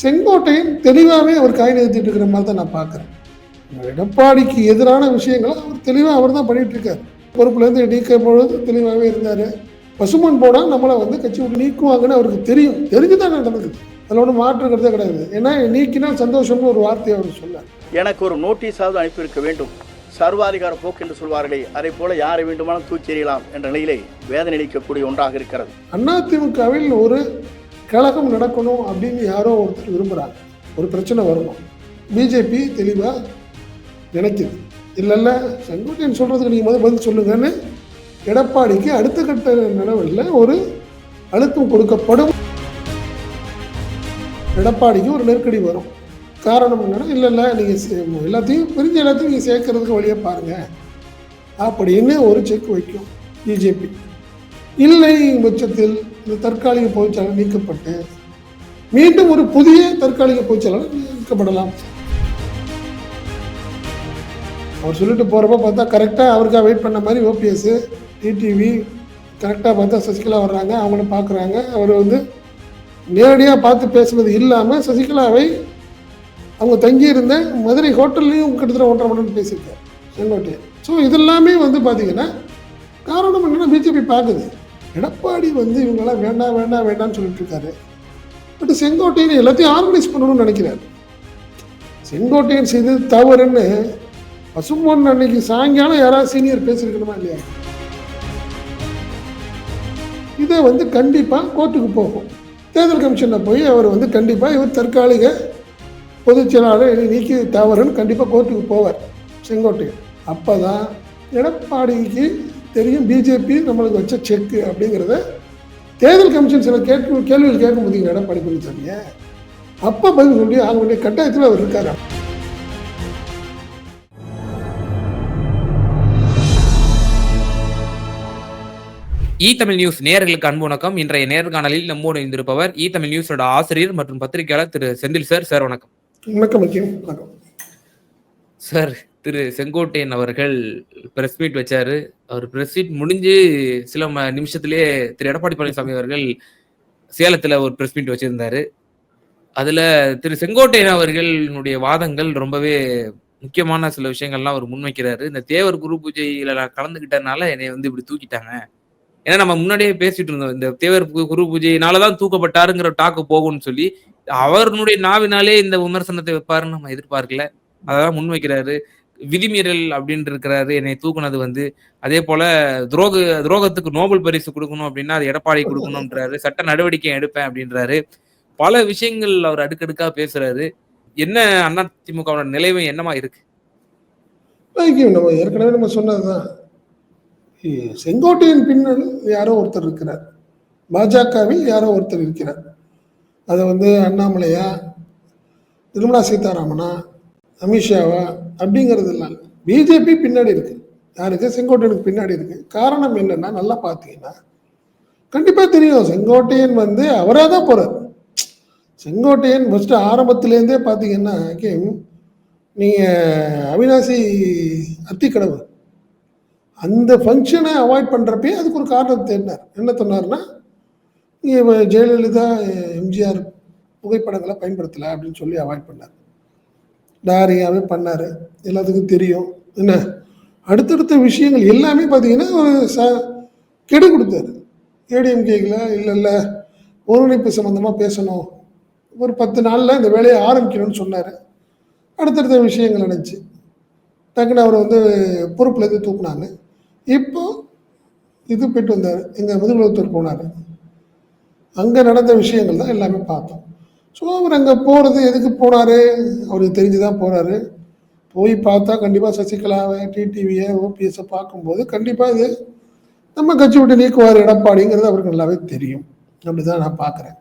செங்கோட்டையன் தெளிவாகவே அவர் காய் நிறுத்திட்டு இருக்கிற மாதிரி தான் நான் பார்க்குறேன். எடப்பாடிக்கு எதிரான விஷயங்களை அவர் தெளிவாக அவர் தான் இருக்காரு. பொறுப்புலேருந்து நீக்க பொழுது தெளிவாகவே இருந்தார். பசுமன் போனால் நம்மளை வந்து கட்சி விட்டு நீக்குவாங்கன்னு அவருக்கு தெரியும். தெரிஞ்சு தான் நடக்குது அதில் ஒன்றும் மாற்றுக்கிறதே கிடையாது. ஏன்னா நீக்கினால் சந்தோஷம்னு ஒரு வார்த்தையை அவர் சொன்னார். எனக்கு ஒரு நோட்டீஸாவது அனுப்பியிருக்க வேண்டும். சர்வாதிகார போக்கு என்று சொல்வார்களே அதை போல யாரை வேண்டுமானாலும் தூக்கி எறியலாம் என்ற நிலையிலே வேதனை அளிக்கக்கூடிய ஒன்றாக இருக்கிறது. அதிமுகவில் ஒரு கழகம் நடக்கணும் அப்படின்னு யாரோ ஒருத்தர் விரும்புகிறாங்க ஒரு பிரச்சனை வரணும் பிஜேபி தெளிவாக நினைக்குது. இல்லைல்ல செங்கோட்டையன் சொல்கிறதுக்கு நீங்கள் முதல் பதில் சொல்லுங்கன்னு எடப்பாடிக்கு அடுத்த கட்ட நிலவில் ஒரு அழுத்தம் கொடுக்கப்படும். எடப்பாடிக்கு ஒரு நெருக்கடி வரும். காரணம் என்னென்னா இல்லை இல்லை நீங்கள் எல்லாத்தையும் பிரிஞ்ச எல்லாத்தையும் நீங்கள் சேர்க்கறதுக்கு வழியை பாருங்கள் அப்படின்னு ஒரு செக் வைக்கும் பிஜேபி இல்லை பட்சத்தில் இந்த தற்காலிக பொதுச்செயலாளர் நீக்கப்பட்டு மீண்டும் ஒரு புதிய தற்காலிக பொதுச்செயலாளர் நீக்கப்படலாம். அவர் சொல்லிட்டு போகிறப்ப பார்த்தா கரெக்டாக அவருக்காக வெயிட் பண்ண மாதிரி ஓபிஎஸ் டிடிவி கரெக்டாக பார்த்தா சசிகலா வர்றாங்க அவங்கள பார்க்குறாங்க அவர் வந்து நேரடியாக பார்த்து பேசுனது இல்லாமல் சசிகலாவை அவங்க தங்கியிருந்த மதுரை ஹோட்டல்லையும் கிட்டத்தட்ட ஒன்றரை மணி நேரம் பேசியிருக்காரு. செங்கோட்டையன். ஸோ இதெல்லாமே வந்து பார்த்திங்கன்னா காரணம் என்னென்னா பிஜேபி பார்க்குது எடப்பாடி வந்து இவங்களாம் வேண்டாம் வேண்டாம் வேண்டாம்னு சொல்லிட்டு இருக்காரு பட் செங்கோட்டையன் எல்லாத்தையும் ஆர்கனைஸ் பண்ணணும்னு நினைக்கிறாரு. செங்கோட்டையன் செய்தது தவறுன்னு பசும்பொன் அன்னைக்கு சாயங்காலம் யாராவது சீனியர் பேசியிருக்கணுமா இல்லையா? இதை வந்து கண்டிப்பாக கோர்ட்டுக்கு போகும். தேர்தல் கமிஷனில் போய் அவர் வந்து கண்டிப்பாக இவர் தற்காலிக பொதுச் செயலாளர் என்னை நீக்கி தவறுன்னு கண்டிப்பாக கோர்ட்டுக்கு போவார் செங்கோட்டையன். அப்போ தான் எடப்பாடிக்கு தெரியும். பிஜேபி நம்மளுக்கு வச்ச செக்கு அப்படிங்கிறத தேர்தல் கமிஷன் சில கேட்க கேள்விகள் கேட்க முடியுங்க எடப்பாடி பழனிசாமியை அப்போ பதில் சொல்லி ஆக வேண்டிய கட்டாயத்தில் அவர் இருக்காரு? இ தமிழ் நியூஸ் நேயர்களுக்கு அன்பு வணக்கம். இன்றைய நேர்காணலில் நம்மோடு இருந்திருப்பவர் இ தமிழ் நியூஸோட ஆசிரியர் மற்றும் பத்திரிகையாளர் திரு செந்தில் சார். சார் வணக்கம். வணக்கம் வணக்கம். சார் திரு செங்கோட்டையன் அவர்கள் பிரஸ் மீட் வச்சாரு. அவர் பிரஸ் மீட் முடிஞ்சு சில ம- நிமிஷத்திலேயே திரு எடப்பாடி பழனிசாமி அவர்கள் சேலத்துல ஒரு பிரஸ் மீட் வச்சிருந்தாரு. அதுல திரு செங்கோட்டையன் அவர்களுடைய வாதங்கள் ரொம்பவே முக்கியமான சில விஷயங்கள்லாம் அவர் முன்வைக்கிறாரு. இந்த தேவர் குரு பூஜையில நான் கலந்துகிட்டனால என்னை வந்து இப்படி தூக்கிட்டாங்க. ஏன்னா நம்ம முன்னாடியே பேசிட்டு இருந்தோம். இந்த தேவர் குரு பூஜையினாலதான் தூக்கப்பட்டாருங்கிற டாக்கு போகும்னு சொல்லி அவருடைய நாவினாலே இந்த விமர்சனத்தை வைப்பாருன்னு நம்ம எதிர்பார்க்கல. அதான் முன்வைக்கிறாரு. விதிமீறல் அப்படின்னு இருக்கிறாரு என்னை தூக்குனது வந்து அதே போல துரோக துரோகத்துக்கு நோபல் பரிசு கொடுக்கணும் அப்படின்னா அது எடப்பாடி கொடுக்கணும்ன்றாரு சட்ட நடவடிக்கை எடுப்பேன் அப்படின்றாரு. பல விஷயங்கள் அவர் அடுக்கடுக்கா பேசுறாரு. என்ன அதிமுகவோட நிலைமை என்னமா இருக்கு? நம்ம ஏற்கனவே நம்ம சொன்னதுதான். செங்கோட்டையின் பின்னணி யாரோ ஒருத்தர் இருக்கிறார். பாஜகவில் யாரோ ஒருத்தர் இருக்கிறார். அதை வந்து அண்ணாமலையா நிர்மலா சீதாராமனா அமித்ஷாவா அப்படிங்கிறது இல்லாமல் பிஜேபி பின்னாடி இருக்கு. யாருக்கு? செங்கோட்டையனுக்கு பின்னாடி இருக்கு. காரணம் என்னன்னா நல்லா பார்த்தீங்கன்னா கண்டிப்பாக தெரியும். செங்கோட்டையன் வந்து அவராக தான் போகிறார் செங்கோட்டையன் ஃபஸ்ட்டு ஆரம்பத்துலேருந்தே பார்த்தீங்கன்னா கேம் நீங்கள் அவினாசி அத்திக்கடவு அந்த ஃபங்க்ஷனை அவாய்ட் பண்ணுறப்பே அதுக்கு ஒரு காரணம் தேடினார். என்ன சொன்னார்னா நீங்கள் ஜெயலலிதா எம்ஜிஆர் புகைப்படங்களை பயன்படுத்தலை அப்படின்னு சொல்லி அவாய்ட் பண்ணார். டாரியாவே பண்ணார். எல்லாத்துக்கும் தெரியும். என்ன? அடுத்தடுத்த விஷயங்கள் எல்லாமே பார்த்தீங்கன்னா ஒரு ச கெடு கொடுத்தாரு. ஏடிஎம்கேக்கில் இல்லை இல்லை ஒருங்கிணைப்பு சம்மந்தமாக பேசணும். ஒரு பத்து நாளில் இந்த வேலையை ஆரம்பிக்கணும்னு சொன்னார். அடுத்தடுத்த விஷயங்கள் நினச்சி டக்குன்னு அவர் வந்து பொறுப்புலேருந்து தூக்குனாங்க. இப்போ இது போயிட்டு வந்தார். எங்கள் முதுகுலத்தூர் போனார். அங்கே நடந்த விஷயங்கள் தான் எல்லாமே பார்த்தோம். ஸோ அவர் அங்கே போகிறது எதுக்கு போனார் அவருக்கு தெரிஞ்சு தான் போகிறாரு போய் பார்த்தா கண்டிப்பாக சசிகலாவை டிடிவியை ஓபிஎஸை பார்க்கும்போது கண்டிப்பாக இது நம்ம கட்சி விட்டு நீக்குவார் எடப்பாடிங்கிறது அவருக்கு நல்லாவே தெரியும். அப்படி தான் நான் பார்க்குறேன்.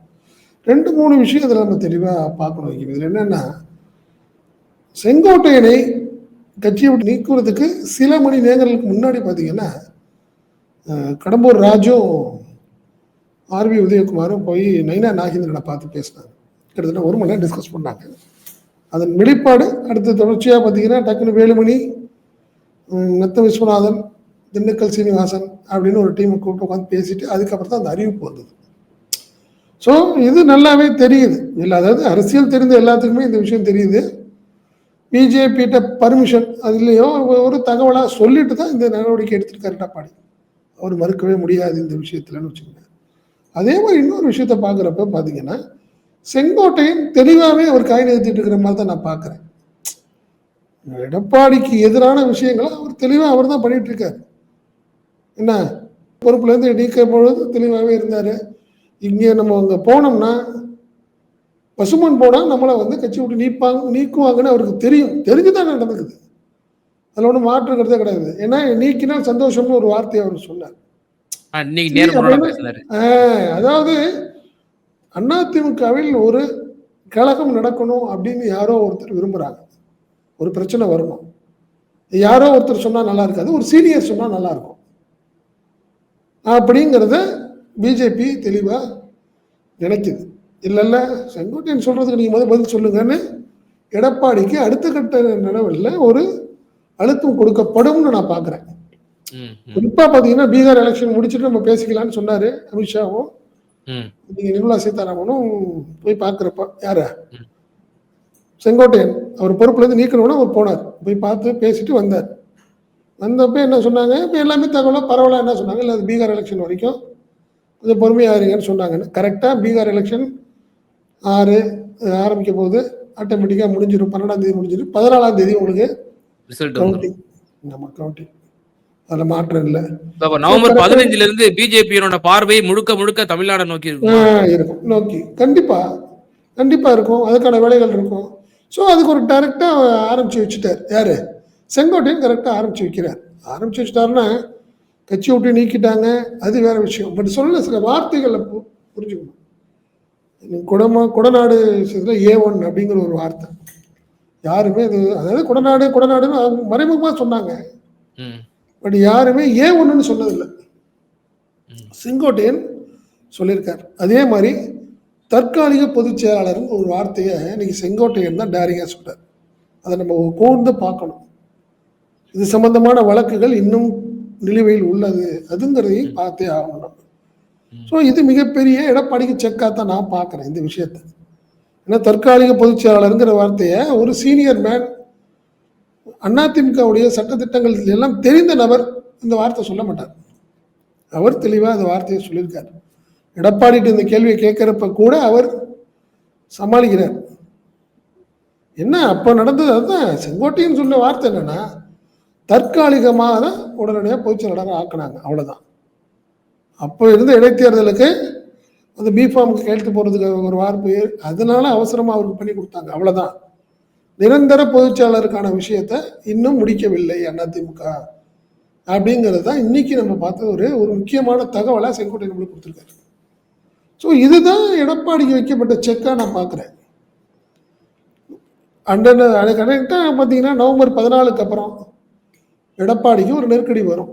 ரெண்டு மூணு விஷயம் இதில் நம்ம தெளிவாக பார்க்கணும் வைக்கணும் இதில் என்னென்னா செங்கோட்டையனை கட்சியை விட்டு நீக்குவதற்கு சில மணி நேரங்களுக்கு முன்னாடி பார்த்தீங்கன்னா கடம்பூர் ராஜும் ஆர்வி உதயகுமாரும் போய் நைனா நாகேந்திரனை பார்த்து பேசினாங்க. கிட்டத்தட்ட ஒரு மணி நேரம் டிஸ்கஸ் பண்ணாங்க. அதன் வெளிப்பாடு அடுத்து தொடர்ச்சியாக பார்த்தீங்கன்னா டக்குனு வேலுமணி மெத்த விஸ்வநாதன் திண்டுக்கல் சீனிவாசன் அப்படின்னு ஒரு டீமை கூப்பிட்டு உட்காந்து பேசிட்டு அதுக்கப்புறம் தான் அந்த அறிவிப்பு வந்தது. ஸோ இது நல்லாவே தெரியுது. இல்லை அதாவது அரசியல் தெரிந்த எல்லாத்துக்குமே இந்த விஷயம் தெரியுது. பிஜேபிகிட்ட பர்மிஷன் அதுலேயோ ஒரு தகவலாக சொல்லிட்டு தான் இந்த நடவடிக்கை எடுத்திருக்காரு எடப்பாடி அவர் மறுக்கவே முடியாது இந்த விஷயத்துலன்னு வச்சுக்கோங்க. அதே மாதிரி இன்னொரு விஷயத்த பார்க்குறப்ப பார்த்தீங்கன்னா செங்கோட்டையன் தெளிவாகவே அவர் காய் நிறுத்திட்டு இருக்கிற மாதிரி தான் நான் பார்க்குறேன். எடப்பாடிக்கு எதிரான விஷயங்களை அவர் தெளிவாக அவர் தான் பண்ணிட்டு இருக்காரு. என்ன? பொறுப்புலேருந்து நீக்கும் பொழுது தெளிவாகவே இருந்தார். இங்கே நம்ம அங்கே போனோம்னா பசுமன் போனால் நம்மளை வந்து கட்சி விட்டு நீப்பாங்க நீக்குவாங்கன்னு அவருக்கு தெரியும். தெரிஞ்சு தான் நடந்துக்குது. அதில் ஒன்றும் மாற்றுக்கிறதே கிடையாது. ஏன்னா நீக்கினால் சந்தோஷம்னு ஒரு வார்த்தையை அவர் சொன்னார். அதாவது அதிமுகவில் ஒரு கழகம் நடக்கணும் அப்படின்னு யாரோ ஒருத்தர் விரும்புகிறாங்க ஒரு பிரச்சனை வரணும். யாரோ ஒருத்தர் சொன்னால் நல்லா இருக்காது ஒரு சீனியர் சொன்னால் நல்லா இருக்கும். அப்படிங்கிறத பிஜேபி தெளிவாக நினைக்குது. இல்லை இல்லை செங்கோட்டையன் சொல்கிறதுக்கு நீங்கள் முதல் பதில் சொல்லுங்கன்னு எடப்பாடிக்கு அடுத்த கட்ட நடவடிக்கையில் ஒரு அழுத்தம் கொடுக்கப்படும்னு நான் பார்க்குறேன் குறிப்பாக பார்த்தீங்கன்னா பீகார் எலெக்ஷன் முடிச்சுட்டு நம்ம பேசிக்கலாம்னு சொன்னார் அமித்ஷாவும். ம். நீங்கள் நிர்மலா சீதாராமனும் போய் பார்க்குறப்ப யார. செங்கோட்டையன். அவர் பொறுப்புலேருந்து நீக்கணும்னா அவர் போனார். போய் பார்த்து பேசிட்டு வந்தார். வந்தப்ப என்ன சொன்னாங்க? இப்போ எல்லாமே தகவலாக பரவாயில்ல என்ன சொன்னாங்க? இல்லை அது பீகார் எலெக்ஷன் வரைக்கும் கொஞ்சம் பொறுமையாக இருங்கன்னு சொன்னாங்கன்னு. கரெக்டாக பீகார் எலெக்ஷன் ஆறு ஆரம்பிக்க போகுது ஆட்டோமேட்டிக்காக முடிஞ்சிடும் பன்னெண்டாம் தேதி முடிஞ்சிடும் பதினாலாம் தேதி உங்களுக்கு கவுண்டிங் நம்ம கவுண்டிங் அதில் மாற்றம் இல்லை. நவம்பர் பதினஞ்சுல இருந்து பிஜேபியோட பார்வை முழுக்க முழுக்க தமிழ்நாடு நோக்கி இருக்கும். இருக்கும். நோக்கி. கண்டிப்பா. கண்டிப்பா இருக்கும். அதுக்கான வேலைகள் இருக்கும். ஸோ அதுக்கு ஒரு டைரக்டா ஆரம்பிச்சு வச்சுட்டார். யாரு? செங்கோட்டையும் கரெக்டா ஆரம்பிச்சு வைக்கிறார். ஆரம்பிச்சு வச்சுட்டாருன்னா கட்சி விட்டு நீக்கிட்டாங்க. அது வேற விஷயம். பட் சொல்ல சில வார்த்தைகளை புரிஞ்சுக்கணும். குடமா குடநாடு விஷயத்துல ஏ ஒன் அப்படிங்கிற ஒரு வார்த்தை. யாருமே அது அதாவது குடநாடு குடநாடுன்னு அவங்க மறைமுகமா சொன்னாங்க. ம், பட் யாருமே ஏ ஒன்றுன்னு சொன்னதில்லை. செங்கோட்டையன் சொல்லியிருக்கார். அதே மாதிரி தற்காலிக பொதுச் செயலாளர்னு ஒரு வார்த்தையை இன்னைக்கு செங்கோட்டையன் தான் டேரிங்காக சொல்றார். அதை நம்ம கூர்ந்து பார்க்கணும். இது சம்பந்தமான வழக்குகள் இன்னும் நிலுவையில் உள்ளது அதுங்கிறதையும் பார்த்தே ஆகணும். ஸோ இது மிகப்பெரிய எடப்பாடிக்கு செக்காக தான் நான் பார்க்குறேன் இந்த விஷயத்தை. ஏன்னா தற்காலிக பொதுச் செயலாளருங்கிற வார்த்தையை ஒரு சீனியர் மேன் அதிமுகவுடைய சட்டத்திட்டங்கள் எல்லாம் தெரிந்த நபர் இந்த வார்த்தை சொல்ல மாட்டார். அவர் தெளிவாக அந்த வார்த்தையை சொல்லியிருக்கார். எடப்பாடிட்டு இந்த கேள்வியை கேட்குறப்ப கூட அவர் சமாளிக்கிறார். என்ன அப்போ நடந்தது அதுதான். செங்கோட்டையன் சொன்ன வார்த்தை என்னென்னா தற்காலிகமாக தான் உடனடியாக பொதுச்செயலாளராக ஆக்குனாங்க. அவ்வளோதான் அப்போ இருந்த இடைத்தேர்தலுக்கு அந்த பிஃபார்முக்கு கேட்டு போகிறதுக்கு ஒரு வார்ப்பு அதனால அவசரமாக அவருக்கு பண்ணி கொடுத்தாங்க. அவ்வளோதான் நிரந்தர பொதுச்செயலருக்கான விஷயத்தை இன்னும் முடிக்கவில்லை அதிமுக. அப்படிங்கிறது தான் இன்னைக்கு நம்ம பார்த்த ஒரு ஒரு முக்கியமான தகவலாக செங்கோட்டை நம்மளுக்கு கொடுத்துருக்காரு. ஸோ இதுதான் எடப்பாடிக்கு வைக்கப்பட்ட செக்காக நான் பார்க்குறேன். அண்டன் கரெக்டாக பார்த்தீங்கன்னா நவம்பர் பதினாலுக்கு அப்புறம் எடப்பாடிக்கு ஒரு நெருக்கடி வரும்.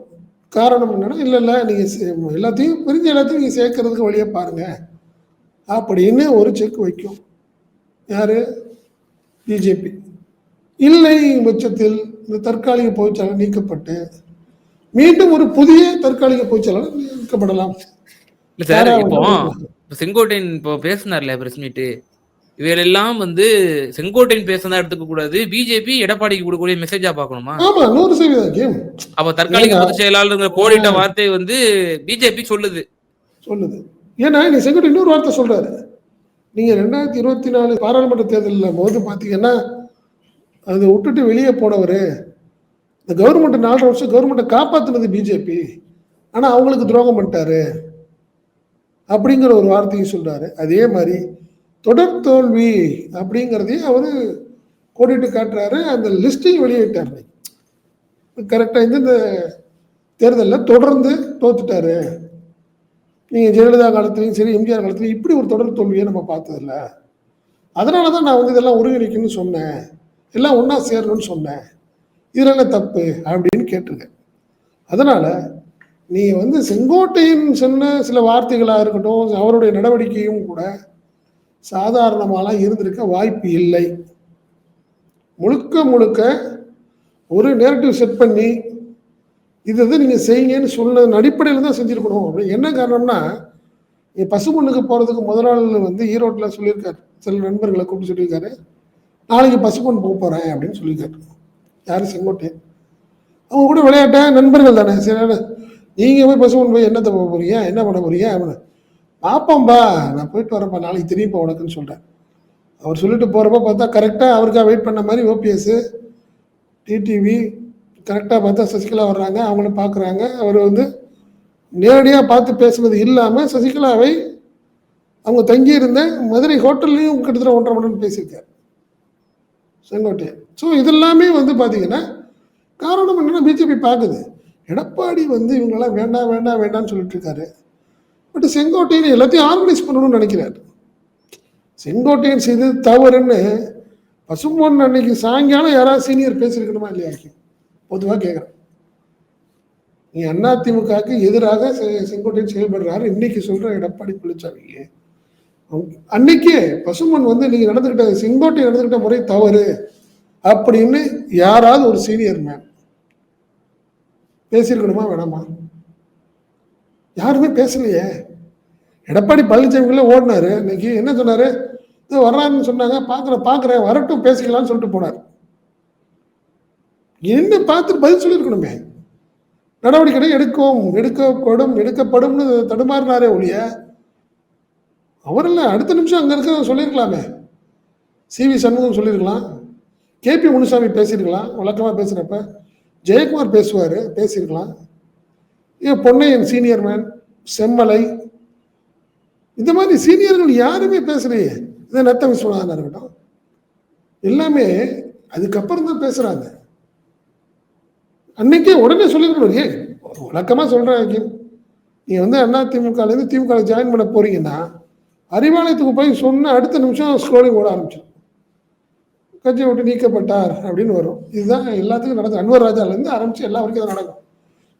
காரணம் என்னென்னா இல்லை இல்லை நீங்கள் எல்லாத்தையும் பிரிஞ்ச எல்லாத்தையும் நீங்கள் சேர்க்கறதுக்கு வழியாக பாருங்கள் அப்படின்னு ஒரு செக் வைக்கும். யார்? பிஜேபி. இல்லை பட்சத்தில் இந்த தற்காலிக பொதுச்செயலாளர் நீக்கப்பட்டு மீண்டும் ஒரு புதிய தற்காலிக பொதுச்செயலாளர் நீக்கப்படலாம். இல்ல சார் இப்போ செங்கோட்டையன் இப்போ பேசினார்ல பிரஸ் மீட். இவையெல்லாம் வந்து செங்கோட்டையன் பேசினா எடுத்துக்க கூடாது பிஜேபி எடப்பாடிக்கு கொடுக்கக்கூடிய மெசேஜா பார்க்கணுமா? ஆமா நூறு சதவீதம் அப்ப தற்காலிக? பொதுச் செயலாளருங்கிற கோடிட்ட வார்த்தை வந்து பிஜேபி சொல்லுது. சொல்லுது. ஏன்னா நீ செங்கோட்டை இன்னொரு வார்த்தை சொல்றாரு. நீங்க ரெண்டாயிரத்தி இருபத்தி நாலு பாராளுமன்ற தேர்தலில் போது பார்த்தீங்கன்னா அதை விட்டுட்டு வெளியே போனவர் இந்த கவர்மெண்ட் நாலரை வருஷம் கவர்மெண்ட்டை காப்பாத்துனது பிஜேபி ஆனால் அவங்களுக்கு துரோகம் பண்ணிட்டாரு. அப்படிங்கிற ஒரு வார்த்தையும் சொல்றாரு. அதே மாதிரி தொடர் தோல்வி அப்படிங்கிறதையும் அவர் கோடிட்டு காட்டுறாரு. அந்த லிஸ்ட்டையும் வெளியிட்டார். கரெக்டாக இந்த தேர்தலில் தொடர்ந்து தோத்துட்டாரு. நீங்கள் ஜெயலலிதா காலத்துலையும் சரி எம்ஜிஆர் காலத்துலையும் இப்படி ஒரு தொடர் தோல்வியை நம்ம பார்த்ததில்ல. அதனால தான் நான் வந்து இதெல்லாம் ஒருங்கிணைக்கணும்னு சொன்னேன். எல்லாம் ஒன்றா சேரணும்னு சொன்னேன். இதில் என்ன தப்பு அப்படின்னு கேட்டிருக்கேன். அதனால் நீ வந்து செங்கோட்டையின் சொன்ன சில வார்த்தைகளாக இருக்கட்டும் அவருடைய நடவடிக்கையும் கூட சாதாரணமாலாம் இருந்திருக்க வாய்ப்பு இல்லை. முழுக்க முழுக்க ஒரு நேரட்டிவ் செட் பண்ணி இது வந்து நீங்கள் செய்யுங்கன்னு சொன்னதன் அடிப்படையில் தான் செஞ்சுருக்கணும். அப்படின்னு என்ன காரணம்னா நீ பசுமண்ணுக்கு போகிறதுக்கு முதல் நாள் வந்து ஈரோட்டில் சொல்லியிருக்காரு. சில நண்பர்களை கூப்பிட்டு சொல்லியிருக்காரு. நாளைக்கு பசுமண் போக போகிறேன் அப்படின்னு சொல்லியிருக்காரு. யார் செங்கோட்டையன் அவங்க கூட விளையாட்ட? நண்பர்கள் தானே. சரி நீங்கள் போய் பசுமண் போய் என்னத்தை போக போகிறீங்க என்ன பண்ண போறீங்க? அப்படின்னு. பார்ப்போம்பா நான் போயிட்டு வரேன்ப்பா நாளைக்கு திரும்பி உனக்குன்னு சொல்கிறேன் அவர் சொல்லிட்டு போகிறப்ப பார்த்தா கரெக்டாக அவருக்காக வெயிட் பண்ண மாதிரி ஓபிஎஸ் டிடிவி கரெக்டாக பார்த்தா சசிகலா வர்றாங்க அவங்கள பார்க்குறாங்க அவர் வந்து நேரடியாக பார்த்து பேசுனது இல்லாமல் சசிகலாவை அவங்க தங்கியிருந்த மதுரை ஹோட்டல்லையும் கிட்டத்தட்ட ஒன்றரை மணி நேரம் பேசியிருக்காரு. செங்கோட்டையன் ஸோ இதெல்லாமே வந்து பார்த்தீங்கன்னா காரணம் என்னென்னா பிஜேபி பார்க்குது எடப்பாடி வந்து இவங்களாம் வேண்டாம் வேண்டாம் வேண்டாம்னு சொல்லிட்டு இருக்காரு. பட் செங்கோட்டையன் எல்லாத்தையும் ஆர்கனைஸ் பண்ணணும்னு நினைக்கிறாரு. செங்கோட்டையன் செய்தது தவறுன்னு பசும்பொன் அன்னைக்கு சாயங்காலம் யாராவது சீனியர் பேசியிருக்கணுமா இல்லையா? பொதுவாக கேட்குறேன் நீ அதிமுகவுக்கு எதிராக செ- செங்கோட்டையன் செயல்படுறாரு. இன்னைக்கு சொல்ற எடப்பாடி பழனிசாமி அன்னைக்கே பசுமன் வந்து நீங்க நடந்துகிட்ட செங்கோட்டை நடந்துகிட்ட முறை தவறு அப்படின்னு யாராவது ஒரு சீனியர் மேன் பேசியிருக்கணுமா வேணாமா? யாருமே பேசலையே. எடப்பாடி பழனிசாமிக்குள்ள ஓடினாரு. இன்னைக்கு என்ன சொன்னாரு? இது வர்றாருன்னு சொன்னாங்க. பார்க்குறேன் பார்க்குறேன். வரட்டும் பேசிக்கலாம்னு சொல்லிட்டு போனார். என்ன பார்த்துட்டு பதில் சொல்லியிருக்கணுமே? நடவடிக்கை எடுக்கும் எடுக்கப்படும் எடுக்கப்படும்னு தடுமாறினாரே ஒழிய அவரில் அடுத்த நிமிஷம் அங்கே இருக்க சொல்லியிருக்கலாமே. சிவி சண்முகம் சொல்லியிருக்கலாம். கேபி முனுசாமி பேசியிருக்கலாம். வழக்கமாக பேசுகிறப்ப ஜெயக்குமார் பேசுவார் பேசியிருக்கலாம். ஏன் பொன்னையன் சீனியர் மேன் செம்மலை. இந்த மாதிரி சீனியர்கள் யாருமே பேசலையே. இதை நத்த விஸ்வநாதன் இருக்கட்டும். எல்லாமே அதுக்கப்புறம் தான் பேசுகிறாங்க அன்னைக்கே உடனே சொல்லிருக்கணும் ஏ ஒரு வழக்கமாக சொல்கிறேன் நீ வந்து அண்ணா திமுகலேருந்து திமுக ஜாயின் பண்ண போறீங்கன்னா அறிவாலயத்துக்கு போய் சொன்ன அடுத்த நிமிஷம் ஸ்க்ரோலிங் ஓட ஆரம்பிச்சிடும் கட்சியை விட்டு நீக்கப்பட்டார் அப்படின்னு வரும். இதுதான் எல்லாத்துக்கும் நடக்கும் அன்வர் ராஜாலேருந்து ஆரம்பித்து எல்லா வரைக்கும் அது நடக்கும்.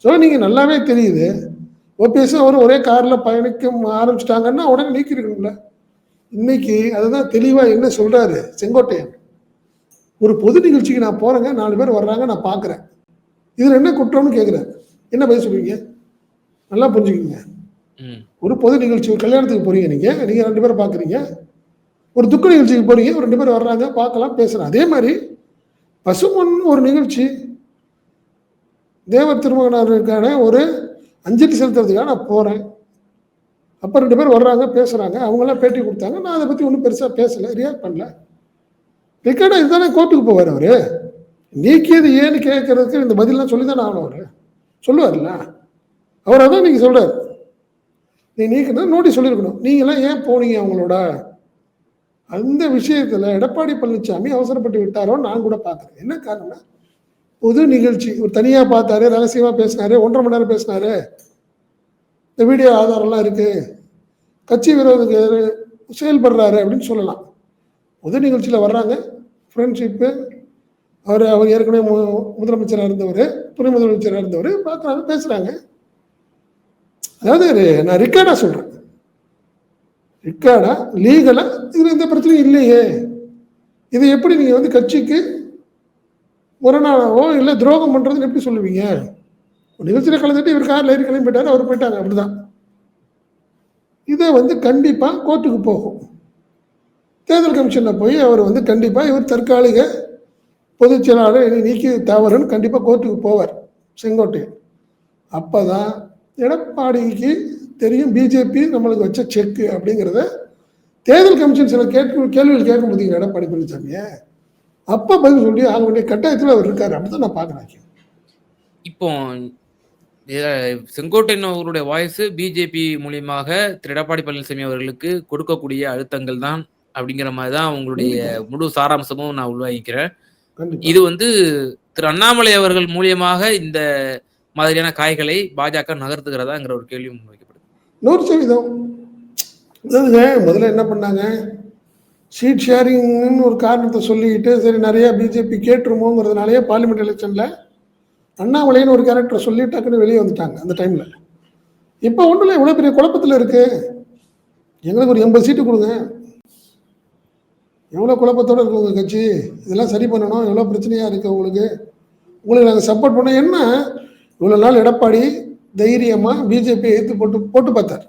ஸோ நீங்கள் நல்லாவே தெரியுது. ஓபிஎஸ் அவர் ஒரே காரில் பயணிக்க ஆரம்பிச்சிட்டாங்கன்னா உடனே நீக்கிருக்கணும்ல. இன்னைக்கு அதுதான் தெளிவாக என்ன சொல்கிறாரு செங்கோட்டையன். ஒரு பொது நிகழ்ச்சிக்கு நான் போகிறேங்க நாலு பேர் வர்றாங்க நான் பார்க்குறேன் இதில் என்ன குற்றம்னு கேட்குறாரு என்ன பதில் சொல்லுவீங்க? நல்லா புரிஞ்சுக்கோங்க. ஒரு பொது நிகழ்ச்சி ஒரு கல்யாணத்துக்கு போறீங்க நீங்க. நீங்க ரெண்டு பேரும் பார்க்குறீங்க ஒரு துக்க நிகழ்ச்சிக்கு போறீங்க. ஒரு ரெண்டு பேர் வர்றாங்க பார்க்கலாம் பேசுறேன் அதே மாதிரி பசுமொன் ஒரு நிகழ்ச்சி. தேவர் திருமகனாருக்கான ஒரு அஞ்சலி செலுத்துறதுக்காக நான் போறேன். அப்போ ரெண்டு பேர் வர்றாங்க பேசுறாங்க. அவங்களாம் பேட்டி கொடுத்தாங்க. நான் அதை பத்தி ஒன்றும் பெருசா பேசல ரியாக்ட் பண்ணல. ரிக்கார்டா இதுதானே கோர்ட்டுக்கு போவார் அவரு? நீக்கியது ஏன்னு கேட்கறதுக்கு இந்த பதிலாம் சொல்லி தானே ஆகணும் அவர். சொல்லுவார்ல. அவர் அதான் நீங்க சொல்றாரு. நீ நீக்கணும் நோட்டீஸ் சொல்லியிருக்கணும் நீங்களாம் ஏன் போனீங்க அவங்களோட? அந்த விஷயத்துல எடப்பாடி பழனிசாமி அவசரப்பட்டு விட்டாரோ நான் கூட பார்க்குறேன். என்ன காரணம்னா பொது நிகழ்ச்சி. ஒரு தனியாக பார்த்தாரு ரகசியமாக பேசினாரு ஒன்றரை மணி நேரம் பேசினாரு. இந்த வீடியோ ஆதாரம்லாம் இருக்குது கட்சி விரோதத்துக்கு செயல்படுறாரு அப்படின்னு சொல்லலாம். பொது நிகழ்ச்சியில் வர்றாங்க. ஃப்ரெண்ட்ஷிப்பு அவர் அவர் ஏற்கனவே மு- முதலமைச்சராக இருந்தவர் துணை முதலமைச்சராக இருந்தவர் பார்க்குறாங்க பேசுகிறாங்க அதாவது நான் ரிக்கார்டாக சொல்கிறேன் ரிக்கார்டா லீகலாக இதில் எந்த பிரச்சனையும் இல்லையே. இது எப்படி நீங்கள் வந்து கட்சிக்கு முரணாவோ இல்லை துரோகம் பண்ணுறதுன்னு எப்படி சொல்லுவீங்க? நிகழ்ச்சியில் கலந்துட்டு இவர் காரில் ஏறி கிளம்பி போயிட்டார் அவர் போயிட்டாங்க அப்படிதான். இதை வந்து கண்டிப்பாக கோர்ட்டுக்கு போகும். தேர்தல் கமிஷனில் போய் அவர் வந்து கண்டிப்பாக இவர் தற்காலிக பொதுச் செயலாளர் என்னை நீக்கி தவறுன்னு கண்டிப்பா கோர்ட்டுக்கு போவார் செங்கோட்டையன். அப்பதான் எடப்பாடிக்கு தெரியும் பிஜேபி நம்மளுக்கு வச்ச செக்கு அப்படிங்கிறத தேர்தல் கமிஷன் சில கேட்க கேள்விகள் கேட்க முடியுங்க எடப்பாடி பழனிசாமியை? அப்போ பதில் சொல்லி ஆக வேண்டிய கட்டாயத்தில் அவர் இருக்காரு. அப்படிதான் நான் பார்க்குறேன் இப்போ செங்கோட்டையன் அவருடைய வாய்ஸ் பிஜேபி மூலியமாக திரு எடப்பாடி பழனிசாமி அவர்களுக்கு கொடுக்கக்கூடிய அழுத்தங்கள் தான் அப்படிங்கிற மாதிரி தான் உங்களுடைய முழு சாராம்சமும் நான் உள்வாங்கிக்கிறேன். இது வந்து திரு அண்ணாமலை அவர்கள் மூலியமாக இந்த மாதிரியான காய்களை பாஜக நகர்த்துகிறதாங்கிற ஒரு கேள்வி முன்வைக்கப்படுது நூறு சதவீதம். அதாவதுங்க முதல்ல என்ன பண்ணாங்க? சீட் ஷேரிங்னு ஒரு காரணத்தை சொல்லிக்கிட்டு சரி நிறைய பிஜேபி கேட்டுருமோங்கிறதுனாலயே பார்லிமெண்ட் எலெக்ஷனில் அண்ணாமலைன்னு ஒரு கேரக்டரை சொல்லி டக்குன்னு வெளியே வந்துட்டாங்க அந்த டைமில் இப்போ ஒன்றும் இல்லை இவ்வளோ பெரிய குழப்பத்தில் இருக்கு. எங்களுக்கு ஒரு எண்பது சீட்டு கொடுங்க. எவ்வளோ குழப்பத்தோடு இருக்கு உங்கள் கட்சி? இதெல்லாம் சரி பண்ணணும். எவ்வளோ பிரச்சனையாக இருக்குது உங்களுக்கு? உங்களுக்கு நாங்கள் சப்போர்ட் பண்ணோம் என்ன? இவ்வளோ நாள் எடப்பாடி தைரியமாக பிஜேபியை எடுத்து போட்டு போட்டு பார்த்தார்.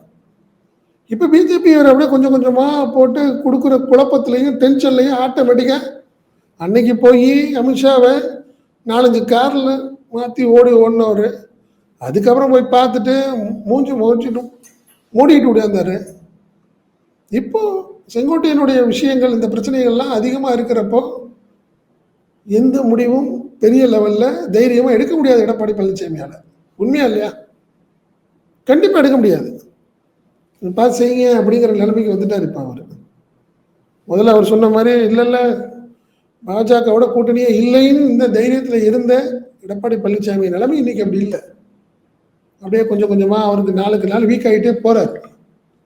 இப்போ பிஜேபி அப்படியே கொஞ்சம் கொஞ்சமாக போட்டு கொடுக்குற குழப்பத்துலையும் டென்ஷன்லையும் ஆட்டோமேட்டிக்காக அன்னைக்கு போய் அமித்ஷாவை நாலஞ்சு காரில் மாற்றி ஓடி ஓடினவர். அதுக்கப்புறம் போய் பார்த்துட்டு மூஞ்சி மூஞ்சிட்டு மூடிக்கிட்டு ஓடியாந்தாரு. இப்போ செங்கோட்டையனுடைய விஷயங்கள் இந்த பிரச்சனைகள்லாம் அதிகமாக இருக்கிறப்போ எந்த முடிவும் பெரிய லெவலில் தைரியமாக எடுக்க முடியாது எடப்பாடி பழனிசாமியால் உண்மையா இல்லையா? கண்டிப்பாக எடுக்க முடியாது. பார்த்து செய்யுங்க அப்படிங்கிற நிலைமைக்கு வந்துட்டார் இப்போ அவர். முதல்ல அவர் சொன்ன மாதிரி இல்லை இல்லை பாஜகவோட கூட்டணியே இல்லைன்னு இந்த தைரியத்தில் இருந்த எடப்பாடி பழனிசாமி நிலைமை இன்னைக்கு அப்படி இல்லை. அப்படியே கொஞ்சம் கொஞ்சமாக அவருக்கு நாளுக்கு நாள் வீக் ஆகிட்டே போகிறார்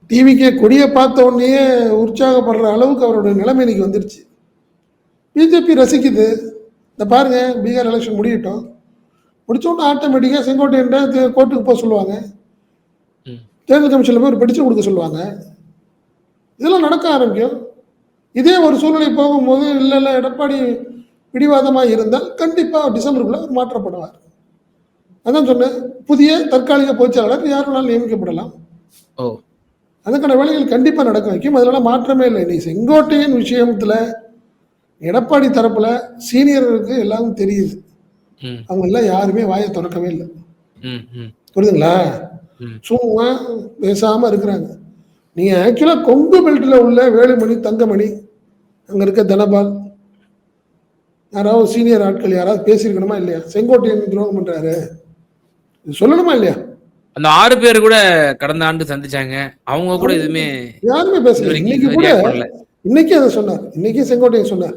டிவிக்கே கொடியை பார்த்த உடனே உற்சாகப்படுற அளவுக்கு அவரோட நிலைமை இன்னைக்கு வந்துருச்சு. பிஜேபி ரசிக்குது. இந்த பாருங்க பீகார் எலெக்ஷன் முடியட்டும். முடிச்ச உடனே ஆட்டோமேட்டிக்காக செங்கோட்டையன் கோர்ட்டுக்கு போக சொல்லுவாங்க. தேர்தல் கமிஷனில் போய் ஒரு பெடிஷன் கொடுக்க சொல்லுவாங்க. இதெல்லாம் நடக்க ஆரம்பிக்கும். இதே ஒரு சூழ்நிலை போகும்போது இல்லை இல்லை எடப்பாடி பிடிவாதமாக இருந்தால் கண்டிப்பாக டிசம்பருக்குள்ள மாற்றப்படுவார். அதான் சொன்னேன். புதிய தற்காலிக பொதுச்செயலாளர் யார் வேணாலும் நியமிக்கப்படலாம். ஓ. அதுக்கான வேலைகள் கண்டிப்பாக நடக்க வைக்கும். அதனால மாற்றமே இல்லை. நீ செங்கோட்டையன் விஷயத்தில் எடப்பாடி தரப்புல சீனியர்களுக்கு எல்லாம் தெரியுது. அவங்க எல்லாம் யாருமே வாயை திறக்கவே இல்லை. புரியுதுங்களா. சும்மா பேசாம இருக்கிறாங்க. நீங்க ஆக்சுவலா கொங்கு பெல்ட்ல உள்ள வேலுமணி தங்கமணி அங்க இருக்க தனபால் யாராவது சீனியர் ஆட்கள் யாராவது பேசியிருக்கணுமா இல்லையா? செங்கோட்டையன் துரோகம் பண்றாரு. இது சொல்லணுமா இல்லையா? அந்த ஆறு பேர் கூட கடந்த ஆண்டு சந்திச்சாங்க. அவங்க கூட எதுவுமே யாருமே பேசல. இன்னைக்கு கூட இன்னைக்கு அதை சொன்னார். இன்னைக்கு செங்கோட்டையன் சொன்னார்.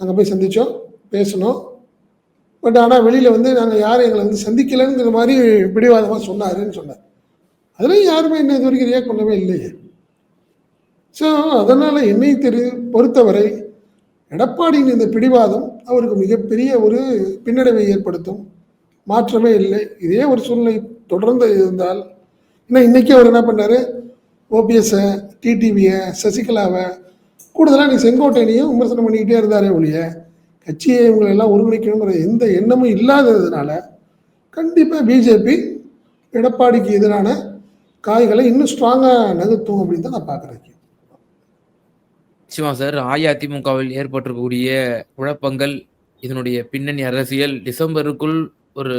நாங்கள் போய் சந்திச்சோம் பேசணும் பட் ஆனால் வெளியில் வந்து நாங்கள் யாரும் எங்களை வந்து சந்திக்கலைங்கிற மாதிரி பிடிவாதமாக சொன்னாருன்னு சொன்னார். அதுலேயும் யாருமே இன்னும் இது வரைக்கும் ரியாக்ட் பண்ணவே இல்லையே. ஸோ அதனால் என்னை தெரி பொறுத்தவரை எடப்பாடியின் இந்த பிடிவாதம் அவருக்கு மிகப்பெரிய ஒரு பின்னடைவை ஏற்படுத்தும். மாற்றமே இல்லை. இதே ஒரு சூழ்நிலை தொடர்ந்து இருந்தால் ஏன்னா இன்றைக்கி அவர் என்ன பண்ணார்? ஓபிஎஸ்ஸை டிடிவியை சசிகலாவை கூடுதலாக நீ செங்கோட்டையனையும் விமர்சனம் பண்ணிக்கிட்டே இருந்தாரே ஒழிய கட்சியை இவங்களை எல்லாம் ஒருங்கிணைக்கணுங்கிற எந்த எண்ணமும் இல்லாததுனால கண்டிப்பாக பிஜேபி எடப்பாடிக்கு எதிரான காய்களை இன்னும் ஸ்ட்ராங்காக நகர்த்தும் அப்படின்னு தான் நான் பார்க்குறேன். நிச்சயமா சார் அஇஅதிமுகவில் ஏற்பட்டிருக்கக்கூடிய குழப்பங்கள் இதனுடைய பின்னணி அரசியல் டிசம்பருக்குள் ஒரு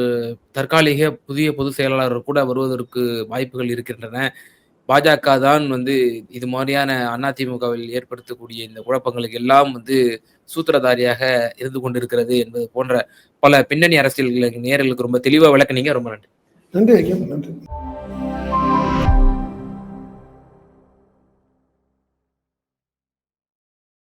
தற்காலிக புதிய பொதுச் செயலாளர் கூட வருவதற்கு வாய்ப்புகள் இருக்கின்றன. பாஜக தான் வந்து இது மாதிரியான அதிமுகவில் ஏற்படுத்தக்கூடிய இந்த குழப்பங்களுக்கு எல்லாம் வந்து சூத்திரதாரியாக இருந்து கொண்டிருக்கிறது என்பது போன்ற பல பின்னணி அரசியல்களுக்கு நேர்களுக்கு ரொம்ப தெளிவாக விளக்குனீங்க. ரொம்ப நன்றி. நன்றி நன்றி.